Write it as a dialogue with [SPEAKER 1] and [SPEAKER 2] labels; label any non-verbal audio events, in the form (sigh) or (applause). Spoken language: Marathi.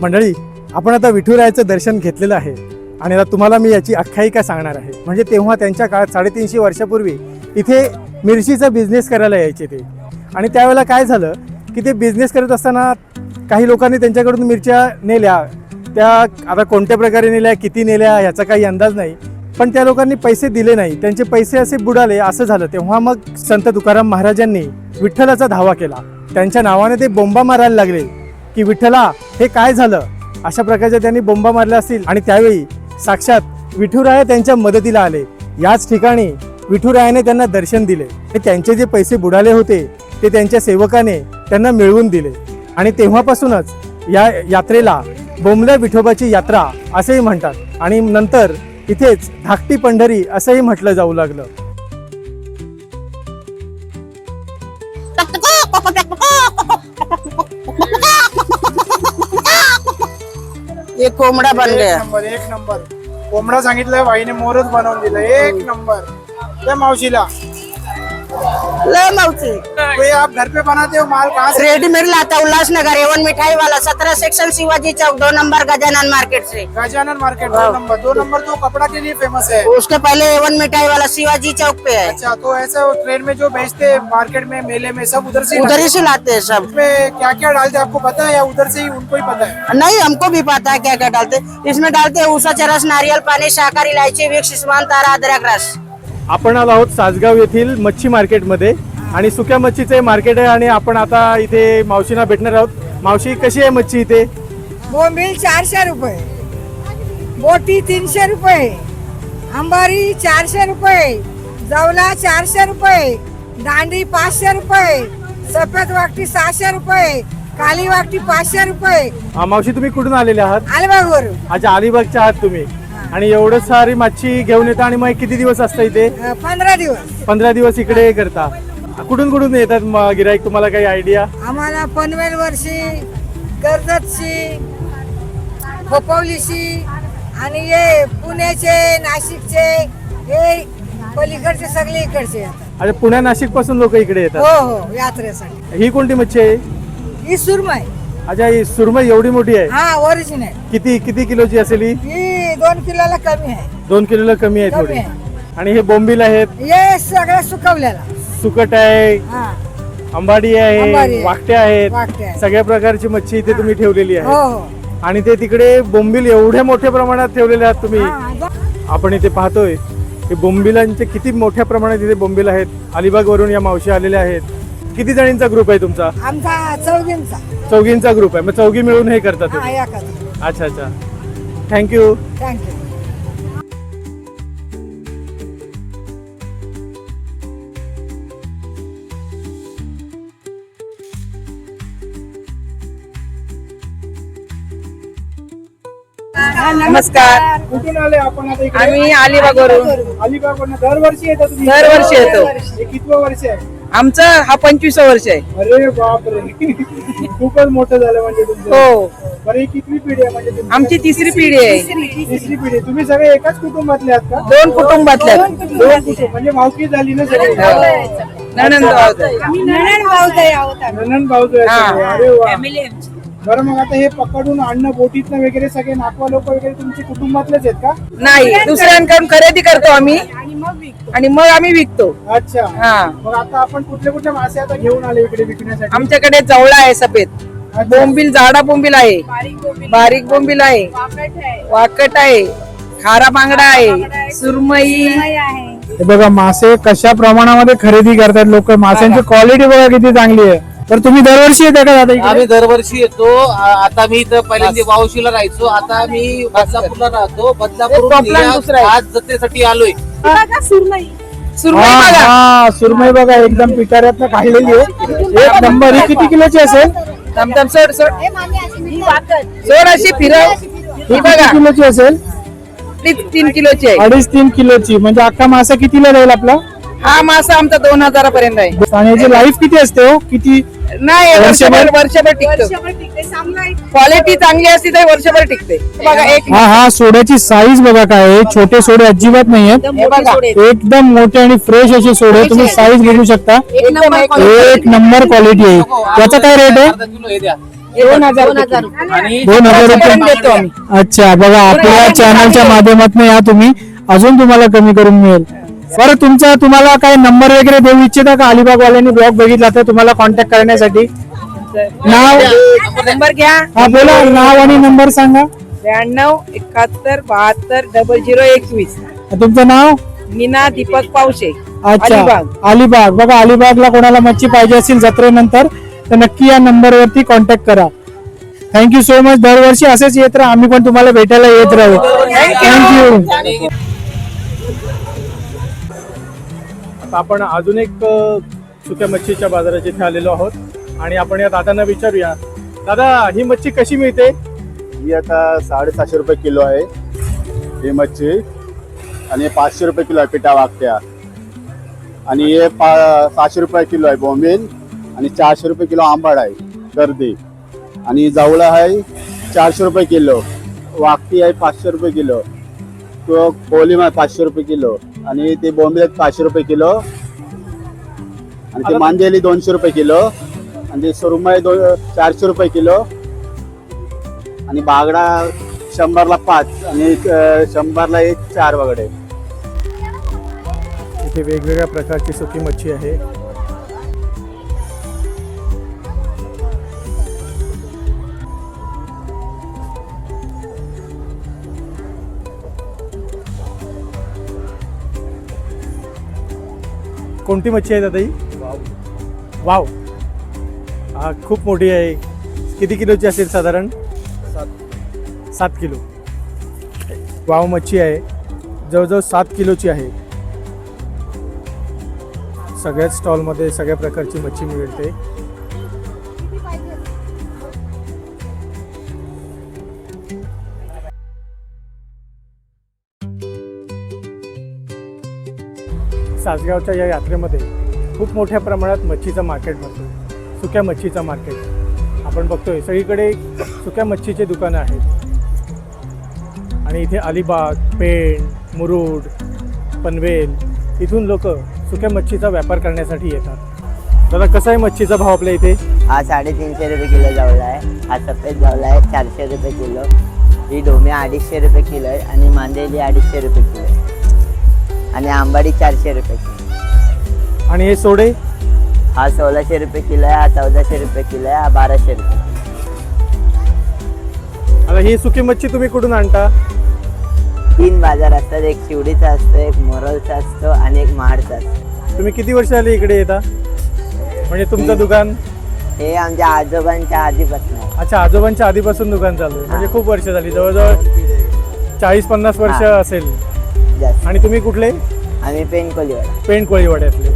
[SPEAKER 1] मंडळी आपण आता विठुरायाचं दर्शन घेतलेलं आहे आणि आता तुम्हाला मी याची आख्यायिका सांगणार आहे. म्हणजे तेव्हा त्यांच्या काळात साडेतीनशे वर्षापूर्वी इथे मिरचीचा बिझनेस करायला यायचे ते. आणि त्यावेळेला काय झालं की ते बिझनेस करत असताना काही लोकांनी त्यांच्याकडून मिरच्या नेल्या. त्या आता कोणत्या प्रकारे नेल्या किती नेल्या ह्याचा काही अंदाज नाही. पण त्या लोकांनी पैसे दिले नाही. त्यांचे पैसे असे बुडाले असं झालं. तेव्हा मग संत तुकाराम महाराजांनी विठ्ठलाचा धावा केला. त्यांच्या नावाने ते बोंबा मारायला लागले. की विठ्ठला हे काय झालं? अशा प्रकारच्या त्यांनी बोंबा मारल्या असतील. आणि त्यावेळी साक्षात विठुराया त्यांच्या मदतीला आले. याच ठिकाणी विठुरायाने त्यांना दर्शन दिले. हे त्यांचे जे पैसे बुडाले होते ते त्यांच्या सेवकाने त्यांना मिळवून दिले. आणि तेव्हापासूनच या यात्रेला बोंबल्या विठोबाची यात्रा असेही म्हणतात. आणि नंतर इथेच धाकटी पंढरी असंही म्हटलं जाऊ लागलं. (laughs)
[SPEAKER 2] ये कोंबडा बन
[SPEAKER 3] एक
[SPEAKER 2] गया
[SPEAKER 3] नंबर एक नंबर. कोंबडा सांगितलंय वाईने मोरच बनवून दिलं एक नंबर. त्या मावशीला.
[SPEAKER 2] ले मौसी
[SPEAKER 3] तो ये आप घर पे बनाते हो? माल कहाँ से?
[SPEAKER 2] रेडीमेड लाता है उल्लासनगर एवन मिठाई वाला सत्रह सेक्शन शिवाजी चौक दो नंबर गजानन मार्केट से।
[SPEAKER 3] गजानन मार्केट दो नंबर दो नंबर तो कपड़ा के लिए फ़ेमस है।
[SPEAKER 2] उसके पहले एवन मिठाई वाला शिवाजी चौक पे है।
[SPEAKER 3] अच्छा तो ऐसा ट्रेन में जो बेचते हैं मार्केट में मेले में सब उधर से
[SPEAKER 2] उधर ही से लाते हैं सब।
[SPEAKER 3] उसमें क्या क्या डालते हैं आपको पता है या उधर से ही उनको ही पता है?
[SPEAKER 2] नहीं हमको भी पता है क्या क्या डालते इसमें डालते हैं ऊसा चरस नारियल पानी शाकर इलायची विक्स स्मान तारा अदरक रस।
[SPEAKER 1] आपण आलो आहोत सासगाव येथील मच्छी मार्केटमध्ये आणि सुक्या मच्छीचे मार्केट आहे आणि आपण आता इथे मावशीना भेटणार आहोत. मावशी कशी आहे मच्छी इथे?
[SPEAKER 4] बोंबील चारशे रुपये. बोटी तीनशे रुपये. अंबारी चारशे रुपये. जवला चारशे रुपये. दांडी पाचशे रुपये. सफेद वाकटी सहाशे रुपये. काली वाकटी पाचशे रुपये.
[SPEAKER 1] मावशी तुम्ही कुठून आलेले आहात?
[SPEAKER 4] अलिबागवरून
[SPEAKER 1] अच्छा अलिबागच्या आहात तुम्ही. आणि एवढं सारी मच्छी घेऊन येता आणि मग किती दिवस असतं इथे?
[SPEAKER 4] पंधरा दिवस.
[SPEAKER 1] पंधरा दिवस इकडे करता. कुठून कुठून येतात मग गिराईक? तुम्हाला काही आयडिया
[SPEAKER 4] आम्हाला पनवेल वर्षी कर्जतची खोपवलीची आणि हे पुण्याचे नाशिकचे हे पलीकडचे सगळे इकडचे येतात.
[SPEAKER 1] अच्छा पुण्या नाशिकपासून लोक इकडे
[SPEAKER 4] हो
[SPEAKER 1] येतात.
[SPEAKER 4] हो यात्रेसाठी.
[SPEAKER 1] ही कोणती मच्छी आहे?
[SPEAKER 4] ही सुरमई.
[SPEAKER 1] अच्छा ही सुरमई एवढी मोठी आहे.
[SPEAKER 4] हा ओरिजिनल
[SPEAKER 1] किती किती किलोची असेल ही?
[SPEAKER 4] ही दोन किलोला कमी आहे.
[SPEAKER 1] दोन किलोला कमी आहे
[SPEAKER 4] कमी
[SPEAKER 1] थोडी.
[SPEAKER 4] आहे.
[SPEAKER 1] आणि हे बोंबील आहेत.
[SPEAKER 4] हे सगळं सुकवलेला.
[SPEAKER 1] सुकट आहे.
[SPEAKER 4] हा.
[SPEAKER 1] अंबाडी
[SPEAKER 4] अंबाडी
[SPEAKER 1] आहे. आहेत.
[SPEAKER 4] वाकटे आहे.
[SPEAKER 1] सगळ्या प्रकारची मच्छी इथे तुम्ही ठेवलेली
[SPEAKER 4] हो
[SPEAKER 1] आहे
[SPEAKER 4] हो.
[SPEAKER 1] आणि ते तिकडे बोंबील एवढ्या मोठ्या प्रमाणात ठेवलेले आहात तुम्ही.
[SPEAKER 4] हा, जा-
[SPEAKER 1] आपण इथे पाहतोय की बोंबिलांचे किती मोठ्या प्रमाणात इथे बोंबील आहेत. अलिबाग वरून या मावशी आलेल्या आहेत. किती जणींचा ग्रुप आहे तुमचा?
[SPEAKER 4] आमचा चौघींचा.
[SPEAKER 1] चौघींचा ग्रुप आहे. मग चौघी मिळून हे करता
[SPEAKER 4] हा
[SPEAKER 1] तुम्ही. अच्छा अच्छा. थँक्यू
[SPEAKER 4] थँक्यू
[SPEAKER 2] नमस्कार.
[SPEAKER 3] कुठून आले आपण आता इकडे?
[SPEAKER 2] आम्ही अलिबागवरून.
[SPEAKER 3] अलिबाग दरवर्षी येतात तुम्ही.
[SPEAKER 2] दरवर्षी येतो.
[SPEAKER 3] हे कितवं वर्ष आहे?
[SPEAKER 2] आमचं हा पंचवीस वर्ष आहे.
[SPEAKER 3] अरे बापरे. (laughs) खूपच मोठं झालं म्हणजे तुमचं.
[SPEAKER 2] हो.
[SPEAKER 3] बरं ही कितवी पिढी आहे म्हणजे तुमची?
[SPEAKER 2] आमची तिसरी पिढी आहे.
[SPEAKER 3] तिसरी पिढी. तुम्ही सगळे एकाच कुटुंबातले आहात का?
[SPEAKER 2] दोन कुटुंबातल्या
[SPEAKER 3] दोन कुटुंब. म्हणजे मावकी झाली ना सगळी?
[SPEAKER 2] ननंद भाऊ
[SPEAKER 3] ननन भाऊ
[SPEAKER 2] हा.
[SPEAKER 3] अरे वा. बरं मग आता हे पकडून आणणं बोटीतनं वगैरे सगळे नाकवा लोक वगैरे तुमचे कुटुंबातलेच आहेत का?
[SPEAKER 2] नाही दुसऱ्यांकडून खरेदी करतो आम्ही. आणि मग आम्ही विकतो.
[SPEAKER 3] अच्छा.
[SPEAKER 2] हा.
[SPEAKER 3] मग आता आपण कुठले कुठले मासे आता घेऊन आले इकडे विकण्यासाठी?
[SPEAKER 2] आमच्याकडे जवळा आहे सफेद. बोंबील झाडा बोंबील आहे. बारीक बोंबील. आहे. वाकट आहे. खारा बांगडा आहे. सुरमई.
[SPEAKER 3] हे बघा मासे कशा प्रमाणामध्ये खरेदी करतात लोक? माशांची क्वालिटी बघा किती चांगली आहे. तर तुम्ही दरवर्षी येता का दादा इकडे?
[SPEAKER 5] आम्ही दरवर्षी येतो. आ- आता मी इथं पहिल्यांदा वावशीला राहायचो. आता मी बदलापूरला राहतो. बदलापूर
[SPEAKER 2] दुसरा आहे.
[SPEAKER 5] आज जत्रेसाठी आलोय.
[SPEAKER 2] सुरमई.
[SPEAKER 3] हा,
[SPEAKER 2] बघा.
[SPEAKER 3] हा, सुरमई बघा एकदम पिटाऱ्यातनं काढलेली आहे. एक नंबर. ही किती किलोची असेल?
[SPEAKER 2] दमदम सोड सोड. सोड अशी फिरव. ही बघा.
[SPEAKER 3] किलोची असेल?
[SPEAKER 2] ती तीन किलोची आहे.
[SPEAKER 3] अडीच तीन किलोची. म्हणजे अख्खा मासा कितीला राहील आपला?
[SPEAKER 2] हा मासा आमचा दोन हजारापर्यंत आहे.
[SPEAKER 3] आणि याची लाईफ किती असते हो? किती
[SPEAKER 2] नाही
[SPEAKER 3] वर्षभर?
[SPEAKER 2] वर्षभर? वर्षभर टिकतो. क्वालिटी चांगली असती तर वर्षभर टिकते. बघा एक
[SPEAKER 3] हा हा सोड्याची साईज बघा काय आहे. छोटे सोडे अजिबात नाहीयेत.
[SPEAKER 2] हे बघा
[SPEAKER 3] एकदम मोठे आणि फ्रेश असे सोडे तुम्ही साईज बघू शकता.
[SPEAKER 2] एक नंबर quality.
[SPEAKER 3] एक नंबर क्वालिटी आहे. याचा काय रेट आहे?
[SPEAKER 5] हे
[SPEAKER 2] दोन हजार रुपये.
[SPEAKER 3] अच्छा बघा आपल्या चॅनलच्या माध्यमातून या तुम्ही. अजून तुम्हाला कमी करून मिळेल. बरं तुमचा तुम्हाला काय नंबर वगैरे देऊ इच्छिता का? अलिबाग वाल्यांनी ब्लॉग बघितला तर तुम्हाला कॉन्टॅक्ट करण्यासाठी? नाव?
[SPEAKER 2] नंबर घ्या.
[SPEAKER 3] हा बोला नाव आणि नंबर सांगा.
[SPEAKER 2] ब्याण्णव एकाहत्तर बहात्तर डबल झिरो एकवीस.
[SPEAKER 3] तुमचं नाव?
[SPEAKER 2] मीना दीपक पावशे.
[SPEAKER 3] अच्छा
[SPEAKER 2] अलिबाग.
[SPEAKER 3] अलिबाग. बघा अलिबागला कोणाला मच्छी पाहिजे असेल जत्रेनंतर तर नक्की या नंबरवरती कॉन्टॅक्ट करा. थँक्यू सो मच दरवर्षी असेच येत राहा. आम्ही पण तुम्हाला भेटायला येत राहू. थँक्यू
[SPEAKER 1] आपण अजून एक सुक्या मच्छीच्या बाजाराच्या इथे आलेलो आहोत. आणि आपण या दादांना विचारूया. दादा ही मच्छी कशी मिळते?
[SPEAKER 6] ही आता साडेसहाशे रुपये किलो आहे. ही मच्छी आणि पाचशे रुपये किलो आहे पिठा वागत्या आणि हे पा सहाशे रुपये किलो आहे बोंबील आणि चारशे रुपये किलो आंबाड आहे गर्दी. आणि जवळा आहे चारशे रुपये किलो. वाकटी आहे पाचशे रुपये किलो. तो कोलिम आहे पाचशे रुपये किलो. आणि ते बोंबील आहेत पाचशे रुपये किलो. आणि ते मांदेली दोनशे रुपये किलो. आणि ते सुरमई दो चारशे रुपये किलो. आणि बागडा शंभरला पाच आणि शंभरला एक चार वगैरे.
[SPEAKER 1] इथे वेगवेगळ्या प्रकारची सुकी मच्छी आहे. कोणती मच्छी आहे दादा ही? वाव. हा खूप मोठी आहे. किती किलोची असेल साधारण? सात. किलो. वाव मच्छी आहे. जवळजवळ सात किलोची आहे. सगळ्याच स्टॉलमध्ये सगळ्या प्रकारची मच्छी मिळते. सासगावच्या या यात्रेमध्ये खूप मोठ्या प्रमाणात मच्छीचं मार्केट भरतो सुक्या मच्छीचं मार्केट आपण बघतोय सगळीकडे सुक्या मच्छीचे दुकानं आहेत. आणि इथे अलिबाग पेण मुरुड पनवेल इथून लोक सुक्या मच्छीचा व्यापार करण्यासाठी येतात. दादा कसा आहे मच्छीचा भाव आपल्या इथे?
[SPEAKER 7] हा साडेतीनशे रुपये किलो जावला आहे. हा सफेद जावला आहे. चारशे रुपये किलो. ही डोमे अडीचशे रुपये किलो आहे आणि मांदेली अडीचशे रुपये किलो आहे. आणि आंबाडी चारशे रुपये किलो
[SPEAKER 1] आणि हे सोडे?
[SPEAKER 7] हा सोळाशे रुपये किलो आहे हा चौदाशे रुपये किलो आहे हा बाराशे रुपये.
[SPEAKER 1] आता ही सुकी मच्छी तुम्ही कुठून आणता?
[SPEAKER 7] तीन बाजार असतात एक शिवडीचा असतो एक मोरलचा असतो आणि एक महाडचा असतो.
[SPEAKER 1] तुम्ही किती वर्ष आली इकडे येता? म्हणजे तुमचं दुकान?
[SPEAKER 7] हे आमच्या आजोबांच्या आधीपासून आहे.
[SPEAKER 1] अच्छा आजोबांच्या आधीपासून दुकान चालू आहे. म्हणजे खूप वर्ष झाली जवळजवळ चाळीस पन्नास वर्ष
[SPEAKER 7] हा.
[SPEAKER 1] असेल.
[SPEAKER 7] जास्त.
[SPEAKER 1] आणि तुम्ही कुठले?
[SPEAKER 7] आम्ही पेनकोलीवाडा.
[SPEAKER 1] पेंट कोळीवाड्यातले